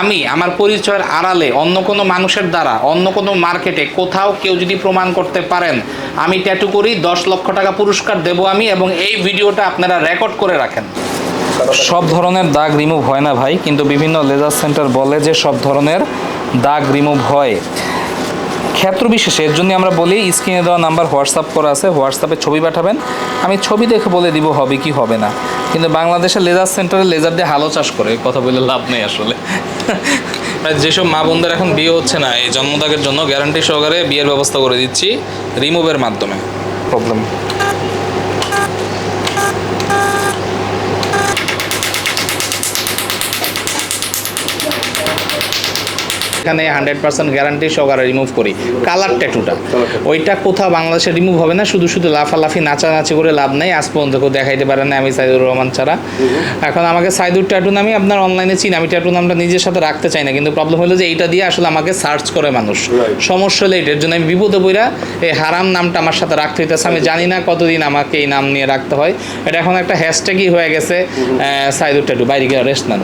আমি আমার পরিচয়ের আড়ালে অন্য কোনো মানুষের দ্বারা, অন্য কোনো মার্কেটে কোথাও কেউ যদি প্রমাণ করতে পারেন, আমি ট্যাটু করি, দশ লক্ষ টাকা পুরস্কার দেব আমি এবং এই ভিডিওটা আপনারা রেকর্ড করে রাখেন। সব ধরনের দাগ রিমুভ হয় না ভাই, কিন্তু বিভিন্ন লেজার সেন্টার বলে যে সব ধরনের দাগ রিমুভ হয়। ক্ষেত্র বিশেষে এর জন্য আমরা বলি স্ক্রিনে দেওয়া নাম্বার হোয়াটসঅ্যাপ করা আছে, হোয়াটসঅ্যাপে ছবি পাঠাবেন। আমি ছবি দেখে বলে দিব হবে কি হবে না। কিন্তু বাংলাদেশের লেজার সেন্টারে লেজার দিয়ে হালো চাষ করে কথা বলে লাভ নেই আসলে। যেসব মা বোনদের এখন বিয়ে হচ্ছে না, এই জন্মদাগের জন্য গ্যারান্টি সহকারে বিয়ের ব্যবস্থা করে দিচ্ছি রিমুভের মাধ্যমে। প্রবলেম এখানে হান্ড্রেড পার্সেন্ট গ্যারান্টি সহকারে রিমুভ করি। কালার ট্যাটুটা ওইটা কোথাও বাংলাদেশে রিমুভ হবে না শুধু শুধু লাফালাফি নাচানাচি করে লাভ নেই আজ পর্যন্ত কেউ দেখাইতে পারে না আমি সাইদুর রহমান ছাড়া। এখন আমাকে সাইদুর ট্যাটু নামই আপনার অনলাইনে চিনি আমি ট্যাটু নামটা নিজের সাথে রাখতে চাই না কিন্তু প্রবলেম হলো যে এইটা দিয়ে আসলে আমাকে সার্চ করে মানুষ। সমস্যা হলে এটার জন্য আমি বিপদে বইরা এই হারাম নামটা আমার সাথে রাখতে হইতেছে। আমি জানি না কতদিন আমাকে এই নাম নিয়ে রাখতে হয়। এটা এখন একটা হ্যাশট্যাগই হয়ে গেছে সাইদুর ট্যাটু বাইরে গিয়ে রেস্ট নেন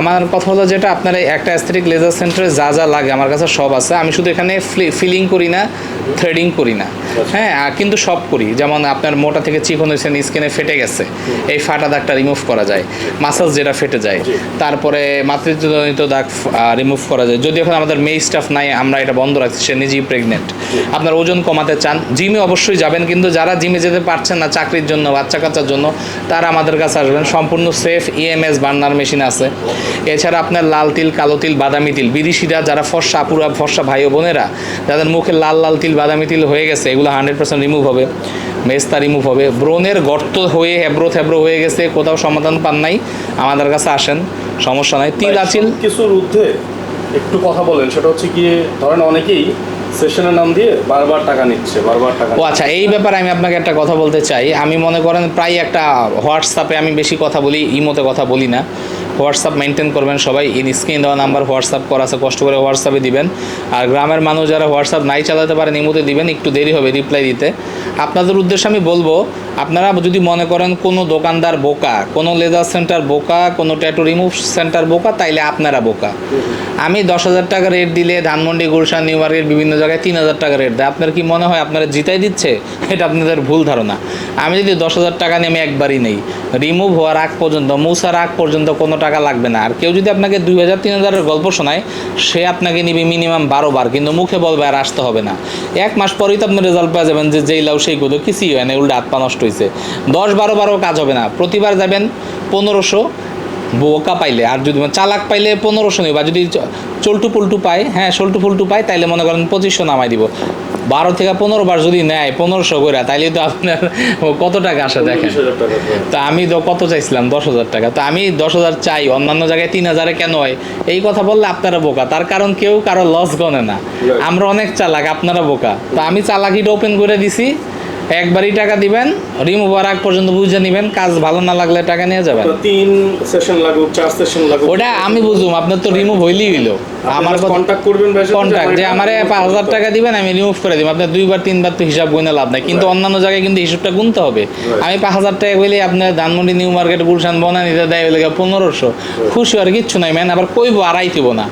আমার কথা হলো যেটা আপনার একটা অ্যাস্থেটিক লেজার সেন্টারে যা যা লাগে, আমার কাছে সব আছে। আমি শুধু এখানে ফিলিং করি না থ্রেডিং করি না। হ্যাঁ কিন্তু সব করি। যেমন আপনার মোটা থেকে চিকন হয়েছে স্কিনে ফেটে গেছে। এই ফাটা দাগটা রিমুভ করা যায়। মাসাজ যেটা ফেটে যায়। তারপরে মাতৃত্বজনিত দাগ রিমুভ করা যায়। যদি এখন আমাদের মেয়ে স্টাফ নাই আমরা এটা বন্ধ রাখছি সে নিজেই প্রেগনেন্ট আপনার ওজন কমাতে চান জিমে অবশ্যই যাবেন কিন্তু যারা জিমে যেতে পারছেন না চাকরির জন্য বাচ্চা কাচ্চার জন্য তারা আমাদের কাছে আসবেন। সম্পূর্ণ সেফ ইএমএস বার্নার মেশিন আছে। এছাড়া আপনার লাল তিল কালো তিল বাদামি তিল। বিদেশিরা যারা ফর্সা আপুরা ফর্সা ভাই ও বোনেরা যাদের মুখে লাল লাল তিল বাদামি তিল হয়ে গেছে এগুলো হান্ড্রেড পার্সেন্ট রিমুভ হবে মেস্তা রিমুভ হবে। ব্রণের গর্ত হয়ে হেব্রো থেব্রো হয়ে গেছে কোথাও সমাধান পান নাই আমাদের কাছে আসেন সমস্যা নাই। তিল আচিল কিছুর ঊর্ধ্বে একটু কথা বলেন সেটা হচ্ছে গিয়ে ধরেন অনেকেই সেশনের নাম দিয়ে বারবার টাকা নিচ্ছে বারবার টাকা ও আচ্ছা এই ব্যাপারে আমি আপনাকে একটা কথা বলতে চাই। আমি মনে করেন প্রায় একটা হোয়াটসঅ্যাপে আমি বেশি কথা বলি ইমোতে কথা বলি না। হোয়াটসঅ্যাপ মেনটেন করবেন সবাই, ইন স্ক্রিন দেওয়া নাম্বার হোয়াটসঅ্যাপ করা আছে, কষ্ট করে হোয়াটসঅ্যাপে দিবেন। আর গ্রামের মানুষ যারা হোয়াটসঅ্যাপ নাই চালাতে পারেন ইমোতে দিবেন, একটু দেরি হবে রিপ্লাই দিতে। আপনাদের উদ্দেশ্যে আমি বলব, আপনারা যদি মনে করেন কোনো দোকানদার বোকা, কোনো লেদার সেন্টার বোকা, কোনো ট্যাটু রিমুভ সেন্টার বোকা, তাইলে আপনারা বোকা। আমি দশ হাজার টাকা রেট দিলে ধানমন্ডি, গুলশান, নিউ মার্কেট, বিভিন্ন জায়গায় তিন হাজার টাকা রেট দেয়। আপনার কি মনে হয় আপনারা জিতাই দিচ্ছে? এটা আপনাদের ভুল ধারণা। আমি যদি দশ হাজার টাকা নিয়ে আমি একবারই নেই। রিমুভ হওয়ার আগ পর্যন্ত মুসার আগ পর্যন্ত কোনো টাকা লাগবে না। আর কেউ যদি আপনাকে দুই হাজার, তিন হাজারের গল্প শোনায়, সে আপনাকে নিবে মিনিমাম বারো বার, কিন্তু মুখে বলবে আর আসতে হবে না। এক মাস পরেই তো আপনি রেজাল্ট পাওয়া যাবেন যে যেই লাউ সেই গুলো, কিছুই হয় না, উল্টা আত্মা নষ্ট হয়েছে দশ বারো বারো কাজ হবে না। প্রতিবার যাবেন পনেরোশো বোকা পাইলে আর যদি চালাক পাইলে পনেরোশো নেই বা যদি চল্টু পুলটু পায় হ্যাঁ সল্টু ফুলটু পায় তাইলে মনে করেন পঁচিশশো নামাই দিব। বারো থেকে পনেরো বার যদি নেয় পনেরোশো করে তাইলে তো আপনার কত টাকা আসে দেখেন। তা আমি তো কত চাইছিলাম? দশ হাজার টাকা। তো আমি দশ হাজার চাই অন্যান্য জায়গায় তিন হাজারে কেন হয়? এই কথা বললে আপনারা বোকা তার কারণ কেউ কারও লস গনে না। আমরা অনেক চালাক আপনারা বোকা। তা আমি চালাকিটা ওপেন করে দিছি একবারই টাকা দিবেন রিমুভ আগ পর্যন্ত বুঝে নেবেন কাজ ভালো না লাগলে টাকা নিয়ে যাবেন। তিন সেশন লাগুক চার সেশন লাগুক। ওটা আমি বুঝুম আপনার তো রিমুভ হইলেই হইল। আমার কন্ট্যাক্ট করবেন কন্ট্যাক্ট যে আমারে পাঁচ হাজার টাকা দিবেন আমি রিমুভ করে দিব। আপনার দুইবার তিনবার তো হিসাব গুনে লাভ নাই। কিন্তু অন্যান্য জায়গায় কিন্তু হিসাবটা গুনতে হবে। আমি পাঁচ হাজার টাকা বলে আপনার ধানমন্ডি নিউ মার্কেট গুলশান বনানিতে দেয় ওই লেগে পনেরোশো। খুশি আর কিচ্ছু নাই ম্যান আবার কইব আড়াই দিব না।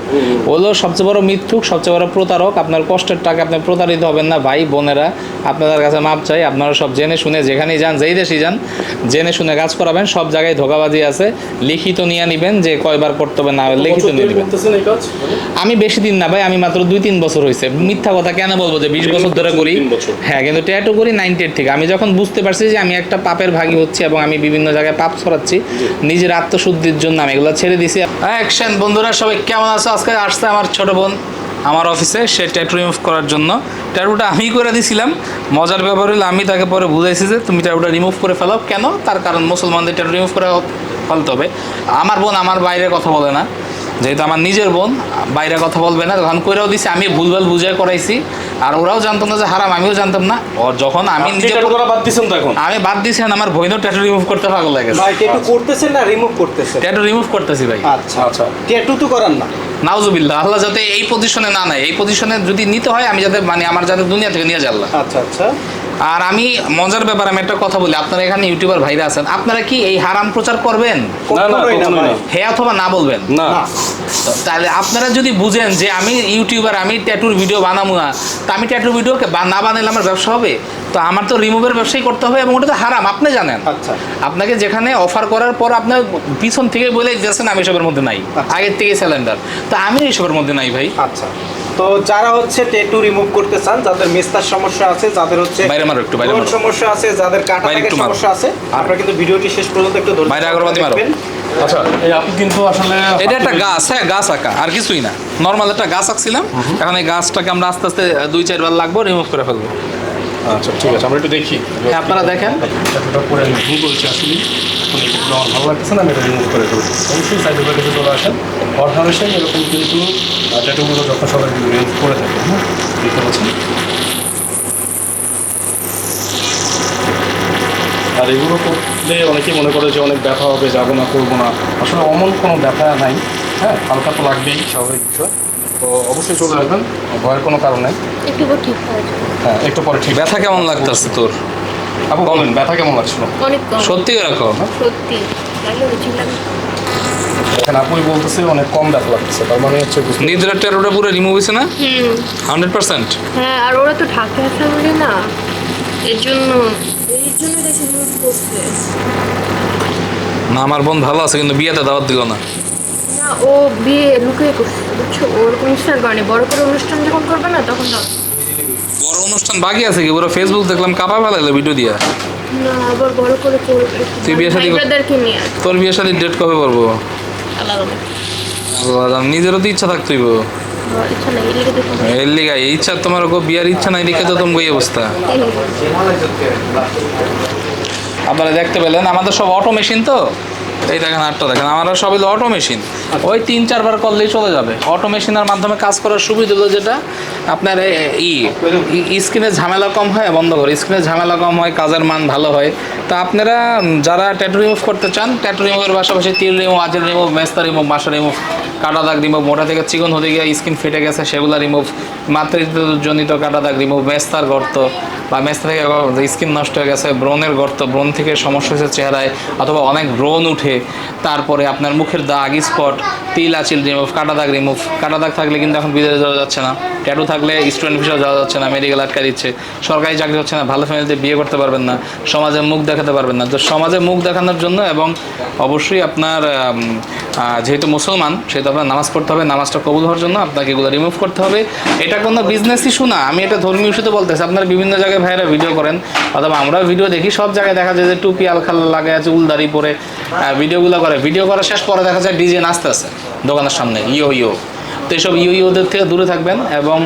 হলো সবচেয়ে বড় মিথ্যুক সবচেয়ে বড় প্রতারক। আপনার কষ্টের টাকা আপনি প্রতারিত হবেন না ভাই বোনেরা। আপনাদের কাছে মাপ চাই। আপনারা সব জেনে শুনে যেখানেই যান যেই দেশেই যান জেনে শুনে কাজ করাবেন সব জায়গায় ধোকাবাজি আছে। লিখিত নিয়ে নিবেন যে কয়বার করতে হবে না লিখিত নিয়ে নেবেন। আমি বেশি দিন না ভাই আমি মাত্র দুই তিন বছর হয়েছে মিথ্যা কথা কেন বলব যে বিশ বছর ধরে করি? হ্যাঁ কিন্তু ট্যাটু করি নাইনটি এইট থেকে। আমি যখন বুঝতে পারছি যে আমি একটা পাপের ভাগী হচ্ছি এবং আমি বিভিন্ন জায়গায় পাপ ছড়াচ্ছি নিজের আত্মশুদ্ধির জন্য আমি এগুলো ছেড়ে দিছি। অ্যাকশন বন্ধুরা সবাই কেমন আছো? আজকে আসছে আমার ছোট বোন। আমার অফিসে সে ট্যাটু রিমুভ করার জন্য। ট্যাটুটা আমি করে দিছিলাম। মজার ব্যাপার হলো আমি তাকে পরে বুঝাইছি যে তুমি ট্যাটুটা রিমুভ করে ফেলো। কেন? তার কারণ মুসলমানদের ট্যাটু রিমুভ করে ফেলতে হবে। আমার বোন আমার বাইরে কথা বলে না। যেহেতু আমার নিজের বোন বাইরে কথা বলবে না। তখন কইরাও দিছি আমি ভুলভাল বুঝাই করাইছি। আর ওরাও জানতো না যে হারাম আমিও জানতাম না। ওর যখন আমি নিজে বাদ দিছেন তো এখন? আমি বাদ দিছি আমার বইনও ট্যাটু রিমুভ করতে পাগল লাগে ভাই ট্যাটু করতেছেন না রিমুভ করতেছেন? ট্যাটু রিমুভ করতেছি ভাই। আচ্ছা আচ্ছা। ট্যাটু তো করান না। নাউজুবিল্লাহ আল্লাহ যাতে এই পজিশনে না নেয়। এই পজিশনে যদি নিতে হয় আমি যাতে মানে আমার যাতে দুনিয়া থেকে নিয়ে যাল্লাহ আচ্ছা আচ্ছা। আর আমি মজার ব্যাপার আমি একটা কথা বলি আপনারা এখানে ইউটিউবার ভাইরা আছেন আপনারা কি এই হারাম প্রচার করবেন? হ্যাঁ অথবা না বলবেন? না। তাহলে আপনারা যদি বুঝেন যে আমি ইউটিউবার আমি ট্যাটুর ভিডিও বানাবো না তা আমি ট্যাটুর ভিডিওকে না বানাইলে আমার ব্যবসা হবে? তো আমার তো রিমুভের ব্যবসাই করতে হবে এবং ওটা তো হারাম আপনি জানেন আচ্ছা আপনাকে যেখানে অফার করার পর আপনার পিছন থেকে বলে যাচ্ছেন আমি এসবের মধ্যে নাই আচ্ছা। আগের থেকে সিলিন্ডার তো আমি এসবের মধ্যে নাই ভাই আচ্ছা তো যারা হচ্ছে টেটু রিমুভ করতে চান যাদের মেস্তার সমস্যা আছে যাদের হচ্ছে বাইরে মারো একটু, বাইরে মারো। সমস্যা আছে যাদের কাটা মারো। সমস্যা আছে আপনারা কিন্তু ভিডিওটি শেষ পর্যন্ত একটু ধৈর্য বাইরে আগরবাতি মারো। দেখবেন। আচ্ছা এই আপনি কিন্তু আসলে এটা একটা গাছ হ্যাঁ গাছ আঁকা আর কিছুই না নর্মাল একটা গাছ আঁকছিলাম এখন এই গাছটাকে আমরা আস্তে আস্তে দুই চারবার লাগবো রিমুভ করে ফেলব আচ্ছা ঠিক আছে আমরা একটু দেখি। হ্যাঁ, আপনারা দেখেন। আমি ভুল করেছি আসলে। এখন আমার ভালো লাগতেছে না আমি এটা রিমুভ করে দেবো। অবশ্যই সাইডে কাছে চলে আসেন এরকম কিন্তু ট্যাটুগুলো যখন সবাই রিমুভ করে থাকে হ্যাঁ? দেখতে পাচ্ছেন? আর এগুলো করলে অনেকেই মনে করে যে অনেক ব্যথা হবে যাব না করব না। আসলে অমন কোনো ব্যথা নাই হ্যাঁ? হালকা তো লাগবেই স্বাভাবিক বিষয়। তো অবশ্যই চলে আসবেন। ভয়ের কোনো কারণ নেই। একটু পর ঠিক হয়ে যাবে। হ্যাঁ একটু পরে ঠিক। ব্যথা কেমন লাগতেছে তোর? আপু বলেন ব্যথা কেমন লাগছিল? অনেক কম। সত্যি এরকম? সত্যি। আপুই বলতেছে অনেক কম ব্যথা লাগতেছে তার মানে হচ্ছে টেরোটা পুরো রিমুভ হয়েছে না? হুম। Hundred percent? হ্যাঁ আর ওরা তো ঢাকা ফ্যামিলি না। এর জন্য এর জন্য দেখে নিউজ করছে। না আমার বোন ভালো আছে কিন্তু বিয়েতে দাওয়াত দিল না। ও বিয়ে লুকিয়ে করছে বুঝছ? ওরকম করেনি বড় করে অনুষ্ঠান যখন করবে না তখন বড় অনুষ্ঠান বাকি আছে কি? পুরো ফেসবুক দেখলাম কাপা ফেলাইলো ভিডিও দিয়া। না আবার বড় করে করবে তুই বিয়ে শাদী কর- ব্রাদারকে নিয়ে তোর বিয়ের সাথে ডেট কবে করব আল্লাহ, নিজেরও তো ইচ্ছা এর লিগা ইচ্ছা তোমার গো বিয়ার ইচ্ছা নাই তো তোমার এই অবস্থা। আপনারা দেখতে পেলেন আমাদের সব অটো মেশিন তো? এই দেখেন আটটা, দেখেন। আমরা সবাই অটো মেশিন ওই তিন, চারবার করলেই চলে যাবে। অটো মেশিনের মাধ্যমে কাজ করার সুবিধা হলো যেটা, আপনার ই স্ক্রিনে ঝামেলা কম হয়, বন্ধ করে। স্ক্রিনে ঝামেলা কম হয়, কাজের মান ভালো হয়। তো আপনারা যারা ট্যাটু রিমুভ করতে চান ট্যাটু রিমুভের পাশাপাশি তিল রিমুভ আজের রিমুভ মেস্তা রিমুভ মাসা রিমুভ কাটা দাগ রিমুভ মোটা থেকে চিকন হতে গিয়ে স্কিন ফেটে গেছে, সেগুলো রিমুভ মাতৃজনিত কাটা দাগ রিমুভ মেস্তার গর্ত বা মেস্তা থেকে স্কিন নষ্ট হয়ে গেছে, ব্রণের গর্ত, ব্রণ থেকে সমস্যা হয়েছে চেহারায়, অথবা অনেক ব্রণ উঠে, তারপরে আপনার মুখের দাগ, স্পট, তিল, আচিল রিমুভ কাটা দাগ রিমুভ কাটা দাগ থাকলে কিন্তু এখন বিদেশে যাওয়া যাচ্ছে না। ট্যাটু থাকলে স্টুডেন্ট ভিসা যাওয়া যাচ্ছে না মেডিকেল আটকা দিচ্ছে। সরকারি চাকরি হচ্ছে না, ভালো ফ্যামিলিতে বিয়ে করতে পারবেন না, সমাজে মুখ দেখাতে পারবেন না। তো সমাজে মুখ দেখানোর জন্য এবং অবশ্যই আপনার যেহেতু মুসলমান, সেহেতু আপনার নামাজ পড়তে হবে, নামাজটা কবুল হওয়ার জন্য আপনাকে এগুলো রিমুভ করতে হবে। এটা কোনো বিজনেস ইস্যু না, আমি এটা ধর্মীয় ইস্যুতে বলতেছি। আপনারা বিভিন্ন জায়গায় ভাইরা ভিডিও করেন, অথবা আমরাও ভিডিও দেখি। সব জায়গায় দেখা যায় যে টুপি আলখাল লাগে আছে, উলদারি পরে ভিডিওগুলো করে। ভিডিও করার শেষ পরে দেখা যায় ডিজে নাচতে আছে দোকানের সামনে, ইয়ো ইয়ো। তো এইসব ইউ ইউদের থেকে দূরে থাকবেন এবং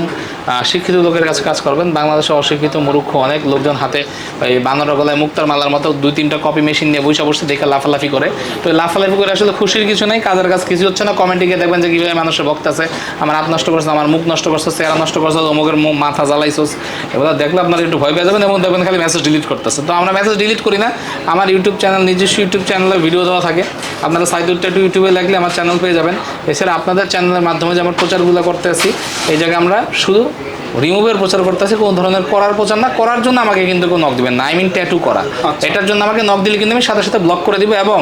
শিক্ষিত লোকের কাছে কাজ করবেন। বাংলাদেশে অশিক্ষিত মূর্খ অনেক লোকজন হাতে এই বানর গলায় মুক্তার মালার মতো দুই তিনটা কপি মেশিন নিয়ে বসে বসে দেখে লাফালাফি করে। তো লাফালাফি করে আসলে খুশির কিছু নেই, কাজের কাজ কিছু হচ্ছে না। কমেন্টে গিয়ে দেখবেন যে কীভাবে মানুষের ভক্ত আছে। আমার হাত নষ্ট করছে, আমার মুখ নষ্ট করছে, চেহারা নষ্ট করছে, অমুকের মুখ মাথা জ্বালাইছোস। এগুলো দেখলে আপনার একটু ভয় পেয়ে যাবেন এবং দেখবেন খালি মেসেজ ডিলিট করতেছে। তো আমরা মেসেজ ডিলিট করি না। আমার ইউটিউব চ্যানেল নিজস্ব ইউটিউব চ্যানেলে ভিডিও দেওয়া থাকে। আপনারা সাইদুর ট্যাটু ইউটিউবে লাগলে আমার চ্যানেল পেয়ে যাবেন। এছাড়া আপনাদের চ্যানেলের মাধ্যমে যে আমরা প্রচারগুলো করতে আসি এই জায়গায় আমরা শুধু Thank you. রিমুভের প্রচার করতে আসি কোনো ধরনের করার প্রচার না করার জন্য আমাকে কিন্তু কোনো নক দিবেন না। আই মিন ট্যাটু করা। এটার জন্য আমাকে নক দিলে কিন্তু আমি সাথে সাথে ব্লক করে দিব এবং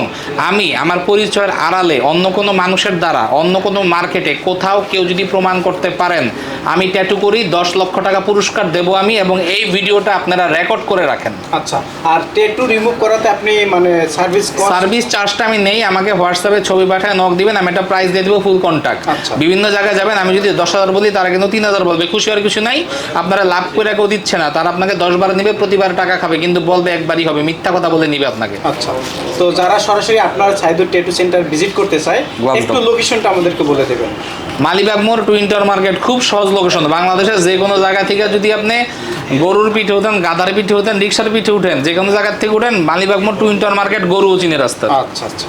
আমি আমার পরিচয়ের আড়ালে অন্য কোনো মানুষের দ্বারা অন্য কোনো মার্কেটে কোথাও কেউ যদি প্রমাণ করতে পারেন আমি ট্যাটু করি দশ লক্ষ টাকা পুরস্কার দেবো আমি এবং এই ভিডিওটা আপনারা রেকর্ড করে রাখেন। আচ্ছা আর ট্যাটু রিমুভ করাতে আপনি মানে সার্ভিস সার্ভিস চার্জটা আমি নেই আমাকে হোয়াটসঅ্যাপে ছবি পাঠায় নক দিবেন আমি একটা প্রাইস দিয়ে দেবো ফুল কন্ট্যাক্ট আচ্ছা। বিভিন্ন জায়গায় যাবেন আমি যদি দশ হাজার বলি তারা কিন্তু তিন হাজার বলবে খুশি আর কিছু নাই আপনারা লাভ করে কেউ দিচ্ছে না। তারা আপনাকে দশ বার নেবে প্রতিবার টাকা খাবে কিন্তু বলবে একবারই হবে মিথ্যা কথা বলে নিবে আপনাকে। আচ্ছা তো যারা সরাসরি আপনার সাইদুর টেটু সেন্টার ভিজিট করতে চায় একটু লোকেশনটা আমাদেরকে বলে দেবেন। মালিবাগ মোড় টুইন্টার মার্কেট খুব সহজ লোকেশন বাংলাদেশের যে কোনো জায়গা থেকে যদি আপনি গরুর পিঠে উঠেন গাদার পিঠে উঠেন রিক্সার পিঠে উঠেন যে কোনো জায়গার থেকে উঠেন মালিবাগ মোড় টুইন্টার মার্কেট গরু চিনে রাস্তা। আচ্ছা আচ্ছা।